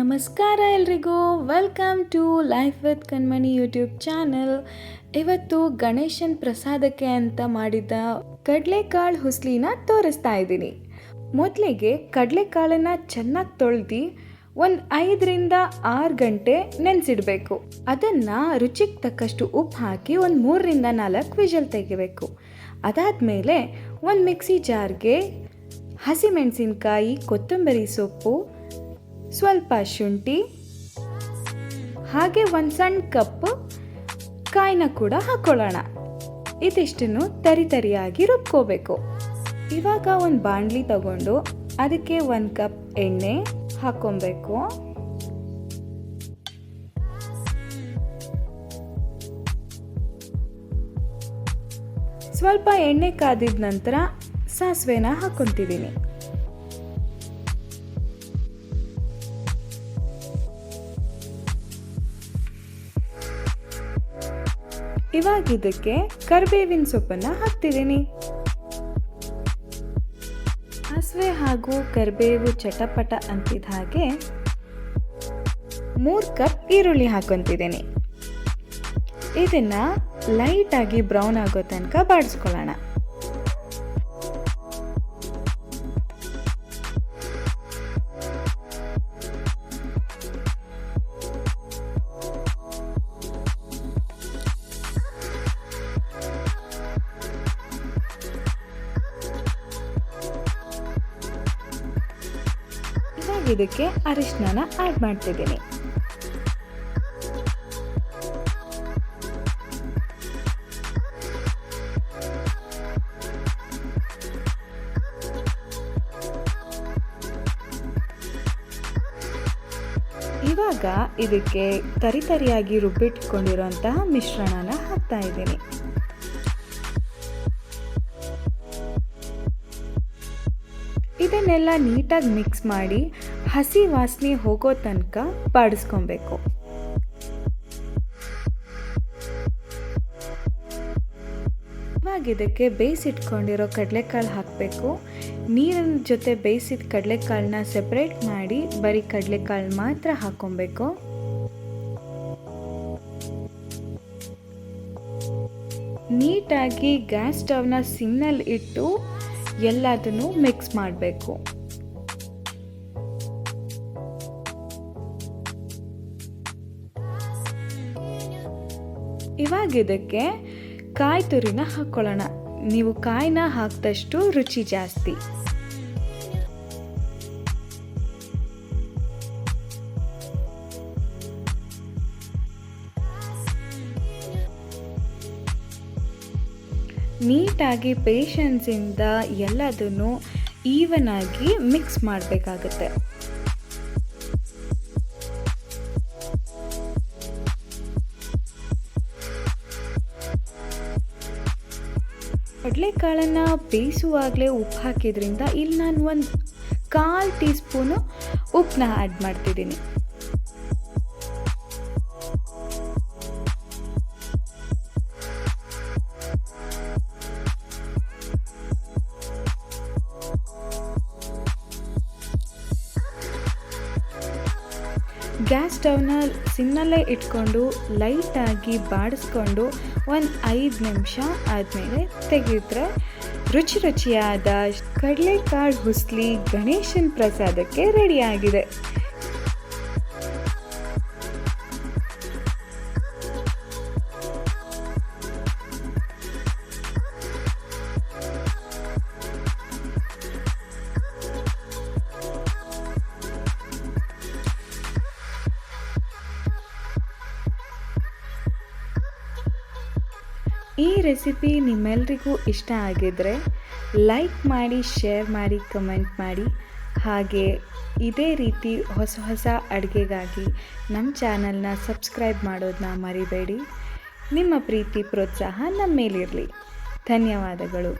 ನಮಸ್ಕಾರ ಎಲ್ರಿಗೂ. Welcome to life with Kanmani YouTube channel ಇವತ್ತು ಗಣೇಶನ್ ಪ್ರಸಾದಕ್ಕೆ ಅಂತ ಮಾಡಿದ ಕಡಲೆಕಾಳು ಹುಸ್ಲಿನ ತೋರಿಸ್ತಾ ಇದ್ದೀನಿ. ಮೊದಲಿಗೆ ಕಡಲೆಕಾಳನ್ನು ಚೆನ್ನಾಗಿ ತೊಳೆದು ಒಂದು ಐದರಿಂದ ಆರು ಗಂಟೆ ನೆನೆಸಿಡಬೇಕು. ಅದನ್ನು ರುಚಿಗೆ ತಕ್ಕಷ್ಟು ಉಪ್ಪು ಹಾಕಿ ಒಂದು ಮೂರರಿಂದ ನಾಲ್ಕು ವಿಜಲ್ ತೆಗಿಬೇಕು. ಅದಾದಮೇಲೆ ಒಂದು ಮಿಕ್ಸಿ ಜಾರ್ಗೆ ಹಸಿಮೆಣಸಿನ್ಕಾಯಿ, ಕೊತ್ತಂಬರಿ ಸೊಪ್ಪು ಸ್ವಲ್ಪ ಶುಂಠಿ, ಹಾಗೆ ಒಂದು ಸಣ್ಣ ಕಪ್ ಕಾಯಿನ ಕೂಡ ಹಾಕೊಳ್ಳೋಣ. ಇದಿಷ್ಟನ್ನು ತರಿ ತರಿಯಾಗಿ ರುಬ್ಕೋಬೇಕು. ಇವಾಗ ಒಂದು ಬಾಣಲಿ ತಗೊಂಡು ಅದಕ್ಕೆ ಒಂದು ಕಪ್ ಎಣ್ಣೆ ಹಾಕೊಬೇಕು ಸ್ವಲ್ಪ ಎಣ್ಣೆ ಕಾದಿದ ನಂತರ ಸಾಸಿವೆನ ಹಾಕ್ಕೊಂತಿದ್ದೀನಿ ಇವಾಗ ಇದಕ್ಕೆ ಕರಿಬೇವಿನ ಸೊಪ್ಪನ್ನು ಹಾಕ್ತಿದ್ದೀನಿ. ಸಾಸಿವೆ ಹಾಗೂ ಕರಿಬೇವು ಚಟಪಟ ಅಂತಿದ್ದ ಹಾಗೆ ಮೂರು ಕಪ್ ಈರುಳ್ಳಿ ಹಾಕೊಂತಿದ್ದೀನಿ. ಇದನ್ನ ಲೈಟ್ ಆಗಿ ಬ್ರೌನ್ ಆಗೋ ತನಕ ಬಾಡಿಸ್ಕೊಳ್ಳೋಣ. ಇದಕ್ಕೆ ಅರಿಶಿನ ಆ್ಯಡ್ ಮಾಡ್ತಿದ್ದೀನಿ. ಇವಾಗ ಇದಕ್ಕೆ ತರಿತರಿಯಾಗಿ ರುಬ್ಬಿಟ್ಕೊಂಡಿರುವಂತಹ ಮಿಶ್ರಣನ ಹಾಕ್ತಾ ಇದ್ದೀನಿ. ಇದನ್ನೆಲ್ಲ ನೀಟಾಗಿ ಮಿಕ್ಸ್ ಮಾಡಿ ಹಸಿ ವಾಸನೆ ಹೋಗೋ ತನಕ ಬಾಡಿಸ್ಕೊಬೇಕು. ಇವಾಗ ಇದಕ್ಕೆ ಬೇಯಿಸಿಟ್ಕೊಂಡಿರೋ ಕಡಲೆಕಾಳು ಹಾಕಬೇಕು. ನೀರಿನ ಜೊತೆ ಬೇಯಿಸಿದ ಕಡಲೆಕಾಳನ್ನ ಸೆಪ್ರೇಟ್ ಮಾಡಿ ಬರೀ ಕಡಲೆಕಾಳು ಮಾತ್ರ ಹಾಕೊಬೇಕು ನೀಟಾಗಿ ಗ್ಯಾಸ್ ಸ್ಟವ್ನ ಸಿಮ್ನಲ್ಲಿ ಇಟ್ಟು ಎಲ್ಲದನ್ನು ಮಿಕ್ಸ್ ಮಾಡಬೇಕು. ಇವಾಗ ಇದಕ್ಕೆ ಕಾಯಿ ತುರಿನ ಹಾಕ್ಕೊಳ್ಳೋಣ. ನೀವು ಕಾಯಿನ ಹಾಕಿದಷ್ಟು ರುಚಿ ಜಾಸ್ತಿ. ನೀಟಾಗಿ ಪೇಷನ್ಸಿಂದ ಎಲ್ಲದನ್ನು ಈವನ್ ಆಗಿ ಮಿಕ್ಸ್ ಮಾಡಬೇಕಾಗುತ್ತೆ. ಕಡಲೆಕಾಳನ್ನು ಬೇಯಿಸುವಾಗಲೇ ಉಪ್ಪು ಹಾಕಿದ್ರಿಂದ ಇಲ್ಲಿ ನಾನು ಒಂದು ಕಾಲು ಟೀ ಸ್ಪೂನು ಉಪ್ಪನ್ನ ಆ್ಯಡ್ ಮಾಡ್ತಿದ್ದೀನಿ. ಗ್ಯಾಸ್ ಸ್ಟವ್ನ ಸಿಮ್ನಲ್ಲೇ ಇಟ್ಕೊಂಡು ಲೈಟಾಗಿ ಬಾಡಿಸ್ಕೊಂಡು ಒಂದು ಐದು ನಿಮಿಷ ಆದಮೇಲೆ ತೆಗೆದ್ರೆ ರುಚಿ ರುಚಿಯಾದ ಕಡಲೆಕಾಳು ಹುಸ್ಲಿ ಗಣೇಶನ ಪ್ರಸಾದಕ್ಕೆ ರೆಡಿಯಾಗಿದೆ ಈ ರೆಸಿಪಿ ನಿಮ್ಮೆಲ್ರಿಗೂ ಇಷ್ಟ ಆಗಿದ್ರೆ ಲೈಕ್ ಮಾಡಿ, ಶೇರ್ ಮಾಡಿ, ಕಮೆಂಟ್ ಮಾಡಿ. ಹಾಗೆ ಇದೇ ರೀತಿ ಹೊಸ ಹೊಸ ಅಡುಗೆಗಾಗಿ ನಮ್ಮ ಚಾನಲ್ನ ಸಬ್ಸ್ಕ್ರೈಬ್ ಮಾಡೋದನ್ನ ಮರಿಬೇಡಿ. ನಿಮ್ಮ ಪ್ರೀತಿ, ಪ್ರೋತ್ಸಾಹ ನಮ್ಮ ಮೇಲಿರಲಿ ಧನ್ಯವಾದಗಳು.